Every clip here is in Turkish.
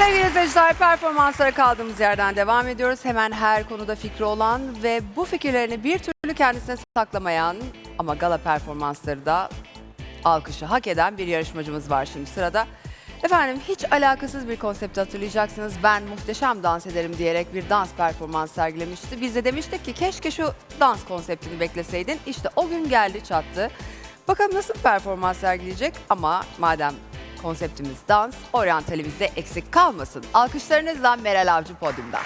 Sevgili izleyiciler performanslara kaldığımız yerden devam ediyoruz. Hemen her konuda fikri olan ve bu fikirlerini bir türlü kendisine saklamayan ama gala performansları da alkışı hak eden bir yarışmacımız var şimdi sırada. Efendim hiç alakasız bir konsepti hatırlayacaksınız. Ben muhteşem dans ederim diyerek bir dans performans sergilemişti. Biz de demiştik ki keşke şu dans konseptini bekleseydin. İşte o gün geldi çattı. Bakalım nasıl performans sergileyecek ama madem konseptimiz dans, oryantalimizde eksik kalmasın. Alkışlarınızla Meral Avcı podyumda.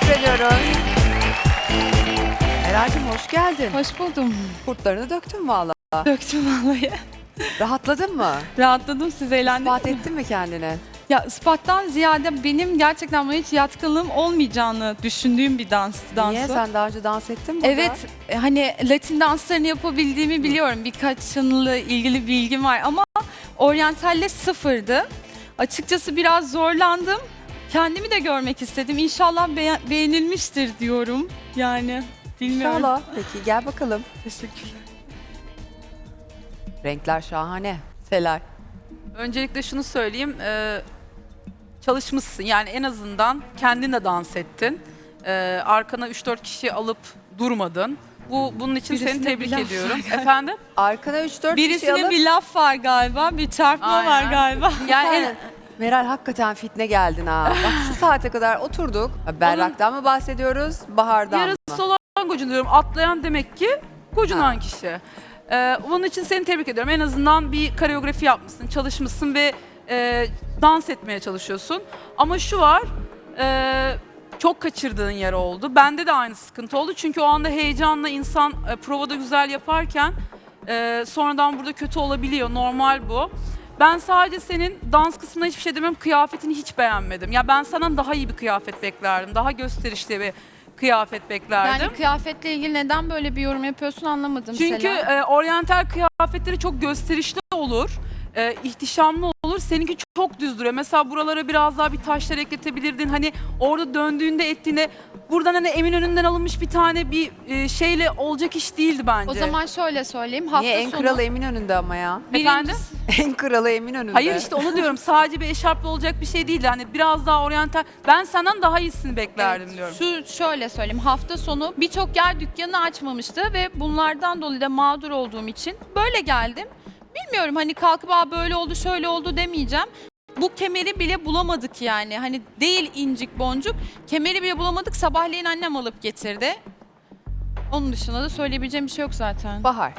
Teşekkür ediyoruz. Meral'cim hoş geldin. Hoş buldum. Kurtlarını döktün valla. Döktüm vallahi. Rahatladın mı? Rahatladım siz eğlendiniz. İspat mi? ettin mi kendine? Ya ispattan ziyade benim gerçekten buna hiç yatkınlığım olmayacağını düşündüğüm bir dans dansı. Niye? Sen daha önce dans ettin mi? Evet e, hani Latin danslarını yapabildiğimi biliyorum. Birkaçınla ilgili bilgim var ama oryantalle sıfırdı. Açıkçası biraz zorlandım. Kendimi de görmek istedim. İnşallah beğen- beğenilmiştir diyorum. Yani bilmiyorum. İnşallah. Peki gel bakalım. Teşekkürler. Renkler şahane. Selay. Öncelikle şunu söyleyeyim. e, çalışmışsın. Yani en azından kendin de dans ettin. E, arkana 3-4 kişi alıp durmadın. Bu bunun için seni tebrik bir laf ediyorum. Efendim? Arkana 3-4 kişi Birisinin alıp... bir laf var galiba, bir çarpma var Aynen. galiba. Yani en, Meral hakikaten fitne geldin ha. Bak şu saate kadar oturduk. Berrak'tan mı bahsediyoruz? Bahar'dan mı? yarısı olan gocunuyorum. Atlayan demek ki gocunan kişi. E, bunun için seni tebrik ediyorum. En azından bir koreografi yapmışsın, çalışmışsın ve e, dans etmeye çalışıyorsun. Ama şu var, e, çok kaçırdığın yer oldu. Bende de aynı sıkıntı oldu. Çünkü o anda heyecanla insan e, provada güzel yaparken e, sonradan burada kötü olabiliyor. Normal bu. Ben sadece senin dans kısmına hiçbir şey demem. Kıyafetini hiç beğenmedim. Ya ben sana daha iyi bir kıyafet beklerdim. Daha gösterişli bir kıyafet beklerdim. Yani kıyafetle ilgili neden böyle bir yorum yapıyorsun anlamadım Çünkü Selen. e, oryantal kıyafetleri çok gösterişli olur. e, ihtişamlı olur. Seninki çok düz duruyor. Mesela buralara biraz daha bir taşlar ekletebilirdin. Hani orada döndüğünde ettiğinde buradan hani Eminönü'nden alınmış bir tane bir e, şeyle olacak iş değildi bence. O zaman şöyle söyleyeyim. Hafta Niye en sonu kralı Eminönü'nde ama ya? Efendim? birincisi- En kralı Eminönü'nde. Hayır işte onu diyorum. Sadece bir eşarpla olacak bir şey değildi. Hani biraz daha oryantal. Ben senden daha iyisini beklerdim Evet, diyorum. Şu şöyle söyleyeyim. Hafta sonu birçok yer dükkanı açmamıştı ve bunlardan dolayı da mağdur olduğum için böyle geldim. Bilmiyorum hani kalkıp Aa, böyle oldu şöyle oldu demeyeceğim. Bu kemeri bile bulamadık yani. Hani değil incik boncuk. Kemeri bile bulamadık. Sabahleyin annem alıp getirdi. Onun dışında da söyleyebileceğim bir şey yok zaten. Bahar.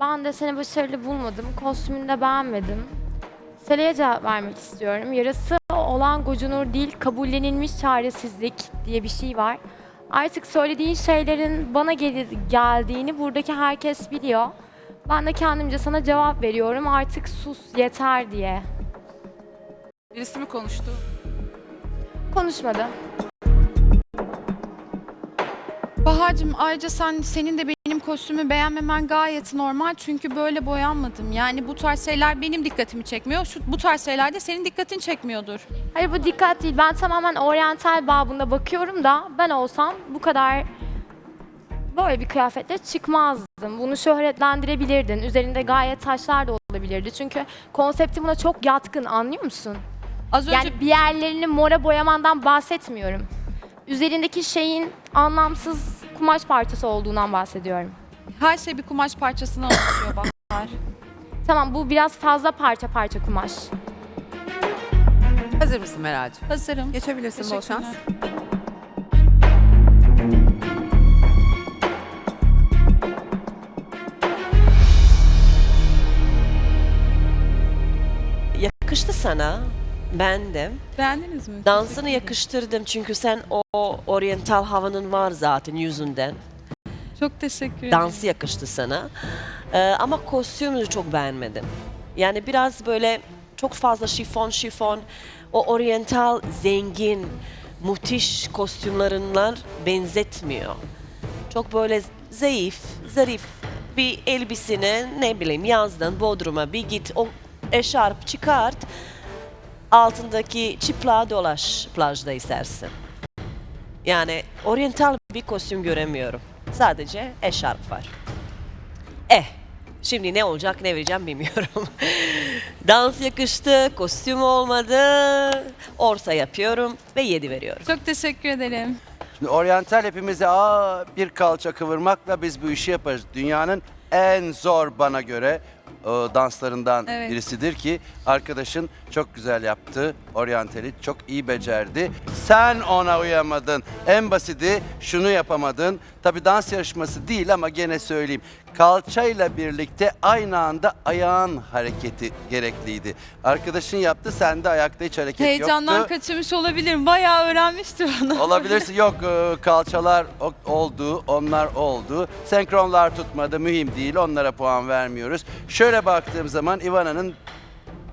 Ben de seni başarılı bulmadım. Kostümünü de beğenmedim. Sela'ya cevap vermek istiyorum. Yarası olan gocunur değil, kabullenilmiş çaresizlik diye bir şey var. Artık söylediğin şeylerin bana gel- geldiğini buradaki herkes biliyor. Ben de kendimce sana cevap veriyorum. Artık sus yeter diye. Birisi mi konuştu? Konuşmadı. Bahar'cığım ayrıca sen senin de benim kostümü beğenmemen gayet normal çünkü böyle boyanmadım. Yani bu tarz şeyler benim dikkatimi çekmiyor. Şu bu tarz şeyler de senin dikkatini çekmiyordur. Hayır bu dikkat değil. Ben tamamen oryantal babında bakıyorum da ben olsam bu kadar böyle bir kıyafetle çıkmazdım. Bunu şöhretlendirebilirdin. Üzerinde gayet taşlar da olabilirdi. Çünkü konsepti buna çok yatkın anlıyor musun? Az önce Yani bir yerlerini mora boyamandan bahsetmiyorum. Üzerindeki şeyin anlamsız kumaş parçası olduğundan bahsediyorum. her şey bir kumaş parçasına oluşuyor Bahar. Tamam bu biraz fazla parça parça kumaş. Hazır mısın Meral'cığım? Hazırım. Geçebilirsin bol şans. Teşekkürler. Yakıştı sana. Ben de. Beğendiniz mi? Dansını ederim. yakıştırdım çünkü sen o oryantal havanın var zaten yüzünden. Çok teşekkür ederim. Dansı yakıştı sana. Ee, ama kostümünü çok beğenmedim. Yani biraz böyle çok fazla şifon şifon o oryantal zengin müthiş kostümlerinden benzetmiyor. Çok böyle zayıf, zarif bir elbiseni ne bileyim yazdan Bodrum'a bir git o eşarp çıkart altındaki çıplığa dolaş plajda istersin. Yani oryantal bir kostüm göremiyorum. Sadece eşarp var. Eh, şimdi ne olacak ne vereceğim bilmiyorum. Dans yakıştı, kostüm olmadı. Orta yapıyorum ve 7 veriyorum. Çok teşekkür ederim. Şimdi oryantal hepimize aa bir kalça kıvırmakla biz bu işi yaparız. Dünyanın en zor bana göre e, danslarından Evet. birisidir ki arkadaşın çok güzel yaptı. Oryantali çok iyi becerdi. Sen ona uyamadın. En basiti şunu yapamadın. Tabii dans yarışması değil ama gene söyleyeyim. Kalçayla birlikte aynı anda ayağın hareketi gerekliydi. Arkadaşın yaptı, sende ayakta hiç hareket Heyecandan yoktu. kaçırmış olabilirim. Bayağı öğrenmişti bana. Olabilirsin. Yok e, kalçalar o- oldu, onlar oldu. Senkronlar tutmadı, mühim değil. Onlara puan vermiyoruz. Şöyle baktığım zaman Ivana'nın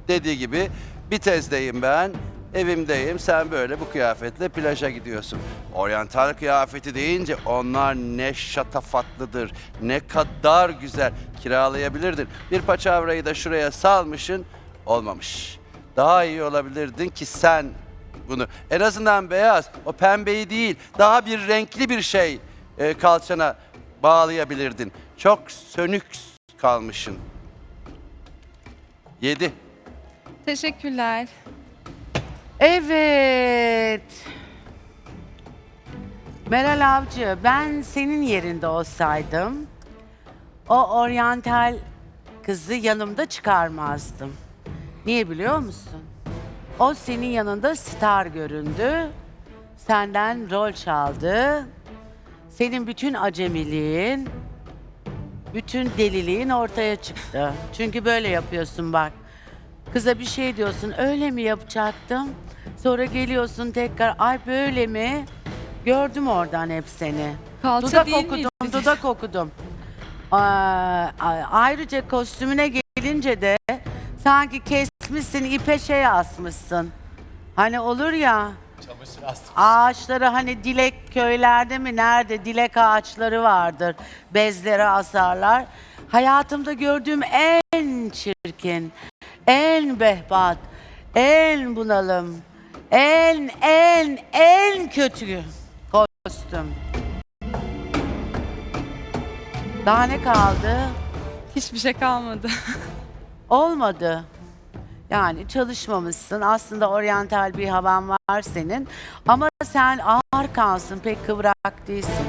dediği gibi bir tezdeyim ben. Evimdeyim. Sen böyle bu kıyafetle plaja gidiyorsun. Oryantal kıyafeti deyince onlar ne şatafatlıdır. Ne kadar güzel. Kiralayabilirdin. Bir paçavrayı da şuraya salmışın. Olmamış. Daha iyi olabilirdin ki sen bunu. En azından beyaz, o pembeyi değil, daha bir renkli bir şey e, kalçana bağlayabilirdin. Çok sönük kalmışın. 7. Teşekkürler. Evet. Meral Avcı, ben senin yerinde olsaydım o oryantal kızı yanımda çıkarmazdım. Niye biliyor musun? O senin yanında star göründü. Senden rol çaldı. Senin bütün acemiliğin, bütün deliliğin ortaya çıktı. Çünkü böyle yapıyorsun bak. Kıza bir şey diyorsun, öyle mi yapacaktım? Sonra geliyorsun tekrar, ay böyle mi? Gördüm oradan hep seni. Kalça dudak değil okudum, miydi? dudak okudum. Aa, ayrıca kostümüne gelince de sanki kesmişsin, ipe şey asmışsın. Hani olur ya, ağaçları hani dilek köylerde mi nerede dilek ağaçları vardır. Bezlere asarlar. Hayatımda gördüğüm en çirkin, en behbat, en bunalım, en en en kötü kostüm. Daha ne kaldı? Hiçbir şey kalmadı. Olmadı. Yani çalışmamışsın. Aslında oryantal bir havan var senin. Ama sen ağır kalsın. Pek kıvrak değilsin.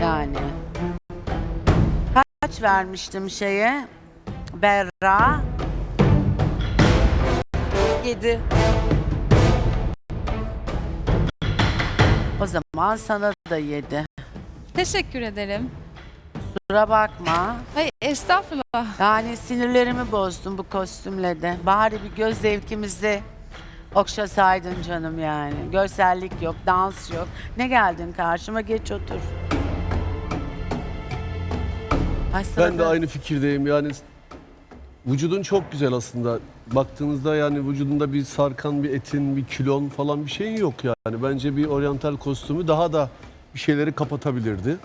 Yani. Kaç vermiştim şeye? Berra. 7. O zaman sana da yedi. Teşekkür ederim. Kusura bakma. Hayır estağfurullah. Yani sinirlerimi bozdun bu kostümle de. Bari bir göz zevkimizi okşasaydın canım yani. Görsellik yok, dans yok. Ne geldin karşıma geç otur. Ay sana Ben de da- aynı fikirdeyim yani vücudun çok güzel aslında. Baktığınızda yani vücudunda bir sarkan bir etin, bir kilon falan bir şeyin yok yani. Bence bir oryantal kostümü daha da bir şeyleri kapatabilirdi.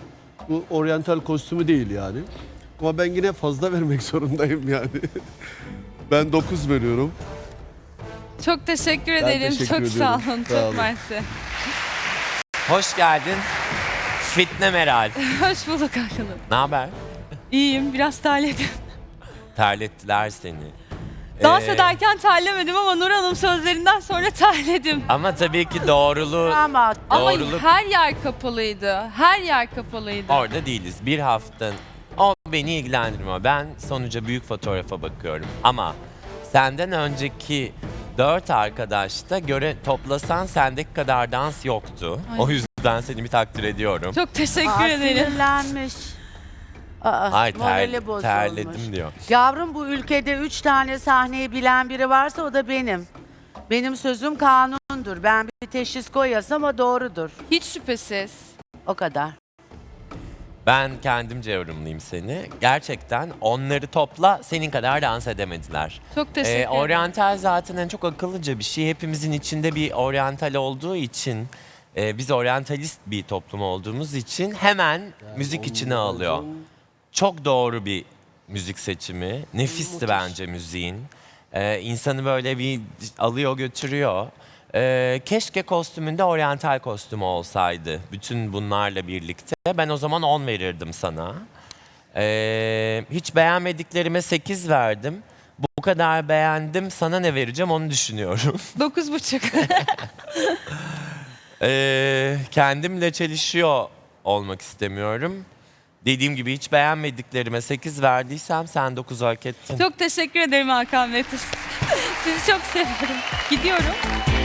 Bu oryantal kostümü değil yani. Ama ben yine fazla vermek zorundayım yani. ben 9 veriyorum. Çok teşekkür Ben ederim. teşekkür çok sağ ediyorum. olun. Sağ olun. Çok mersi. Hoş geldin. Fitne Meral. Hoş bulduk Hakan'ım. Ne haber? İyiyim. Biraz terledim. Terlettiler seni. Dans Ee, ederken terlemedim ama Nur Hanım sözlerinden sonra terledim. Ama tabii ki doğruluğu Ama Ama Doğruluk- her yer kapalıydı. Her yer kapalıydı. orada değiliz. Bir hafta o beni ilgilendirmiyor. Ben sonuca büyük fotoğrafa bakıyorum. Ama senden önceki dört arkadaşta göre toplasan sendeki kadar dans yoktu. Ay. O yüzden seni bir takdir ediyorum. Çok teşekkür Aa, ederim. sinirlenmiş. Aa, Ay ter- morali bozulmuş. terledim diyor. Yavrum bu ülkede üç tane sahneyi bilen biri varsa o da benim. Benim sözüm kanundur. Ben bir teşhis koyasam o doğrudur. Hiç şüphesiz. O kadar. Ben kendimce yorumlayayım seni. Gerçekten onları topla senin kadar dans edemediler. Çok teşekkür Ee, ederim. oryantal zaten en çok akıllıca bir şey. Hepimizin içinde bir oryantal olduğu için, e, biz oryantalist bir toplum olduğumuz için hemen müzik içine alıyor. Çok doğru bir müzik seçimi. Nefisti bence müziğin. Ee, insanı böyle bir alıyor götürüyor. Ee, keşke kostümünde oryantal kostümü olsaydı. Bütün bunlarla birlikte. Ben o zaman 10 verirdim sana. Ee, hiç beğenmediklerime 8 verdim. Bu kadar beğendim. Sana ne vereceğim onu düşünüyorum. Dokuz buçuk. Ee, kendimle çelişiyor olmak istemiyorum. Dediğim gibi hiç beğenmediklerime 8 verdiysem sen 9 hak ettin. çok teşekkür ederim Hakan Bey. Sizi çok seviyorum. Gidiyorum.